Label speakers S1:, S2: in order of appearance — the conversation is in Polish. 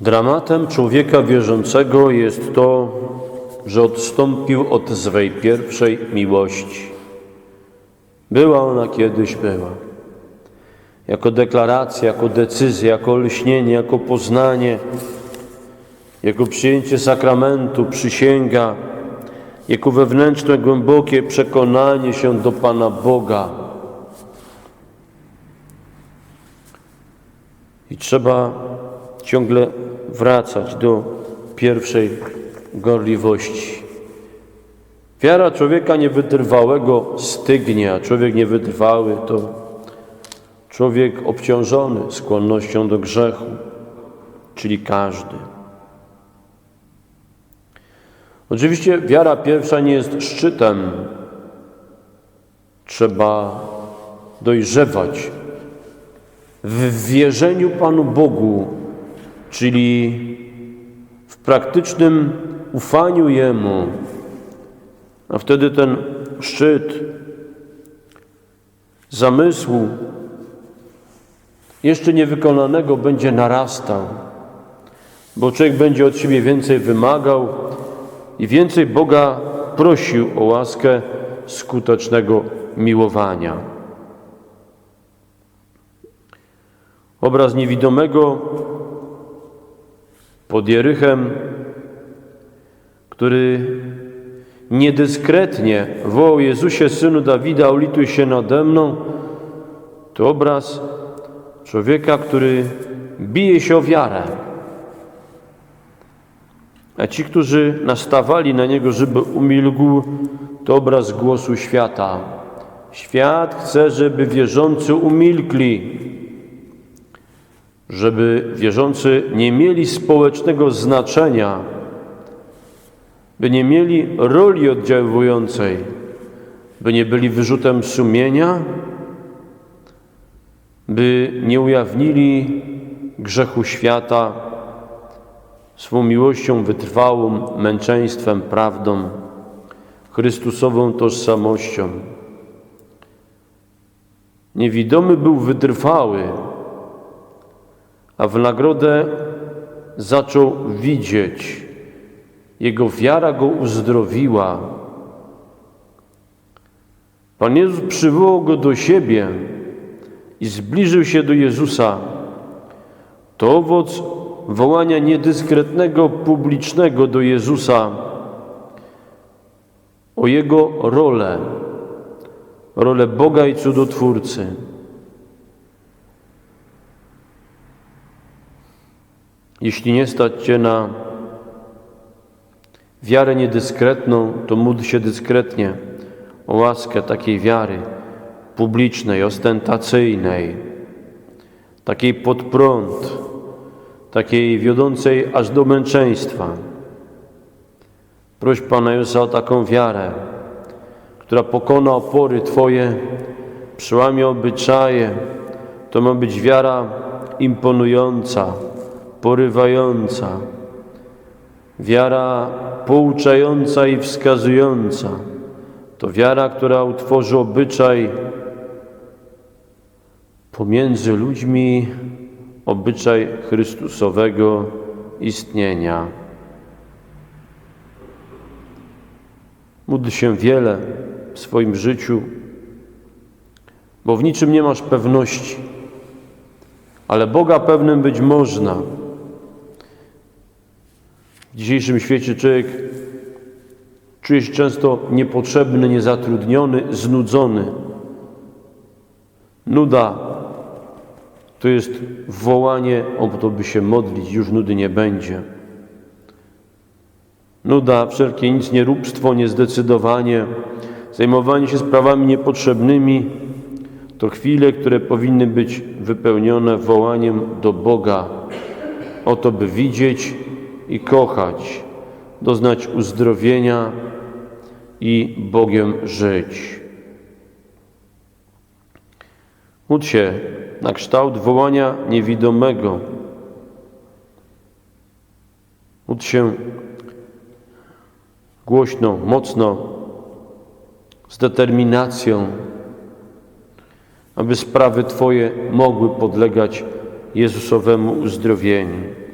S1: Dramatem człowieka wierzącego jest to, że odstąpił od swej pierwszej miłości. Była ona kiedyś była. Jako deklaracja, jako decyzja, jako lśnienie, jako poznanie, jako przyjęcie sakramentu, przysięga, jako wewnętrzne, głębokie przekonanie się do Pana Boga. I trzeba ciągle wracać do pierwszej gorliwości. Wiara człowieka niewytrwałego stygnie, a człowiek niewytrwały to człowiek obciążony skłonnością do grzechu, czyli każdy. Oczywiście wiara pierwsza nie jest szczytem. Trzeba dojrzewać w wierzeniu Panu Bogu, czyli w praktycznym ufaniu Jemu, a wtedy ten szczyt zamysłu jeszcze niewykonanego będzie narastał, bo człowiek będzie od siebie więcej wymagał i więcej Boga prosił o łaskę skutecznego miłowania. Obraz niewidomego pod Jerychem, który niedyskretnie wołał Jezusie, Synu Dawida, ulituj się nade mną, to obraz człowieka, który bije się o wiarę. A ci, którzy nastawali na niego, żeby umilkł, to obraz głosu świata. Świat chce, żeby wierzący umilkli, żeby wierzący nie mieli społecznego znaczenia, by nie mieli roli oddziałującej, by nie byli wyrzutem sumienia, by nie ujawnili grzechu świata swą miłością wytrwałą, męczeństwem, prawdą, Chrystusową tożsamością. Niewidomy był wytrwały, a w nagrodę zaczął widzieć. Jego wiara go uzdrowiła. Pan Jezus przywołał go do siebie i zbliżył się do Jezusa. To owoc wołania niedyskretnego, publicznego do Jezusa o Jego rolę, rolę Boga i cudotwórcy. Jeśli nie stać Cię na wiarę niedyskretną, to módl się dyskretnie o łaskę takiej wiary publicznej, ostentacyjnej, takiej pod prąd, takiej wiodącej aż do męczeństwa. Proś Pana Jezusa o taką wiarę, która pokona opory Twoje, przełamie obyczaje. To ma być wiara imponująca, porywająca, wiara pouczająca i wskazująca. To wiara, która utworzy obyczaj pomiędzy ludźmi, obyczaj Chrystusowego istnienia. Módl się wiele w swoim życiu, bo w niczym nie masz pewności, ale Boga pewnym być można. W dzisiejszym świecie człowiek czuje się często niepotrzebny, niezatrudniony, znudzony. Nuda to jest wołanie o to, by się modlić, już nudy nie będzie. Nuda, wszelkie nic nieróbstwo, niezdecydowanie, zajmowanie się sprawami niepotrzebnymi to chwile, które powinny być wypełnione wołaniem do Boga o to, by widzieć kochać, doznać uzdrowienia i Bogiem żyć. Módl się na kształt wołania niewidomego. Módl się głośno, mocno, z determinacją, aby sprawy Twoje mogły podlegać Jezusowemu uzdrowieniu.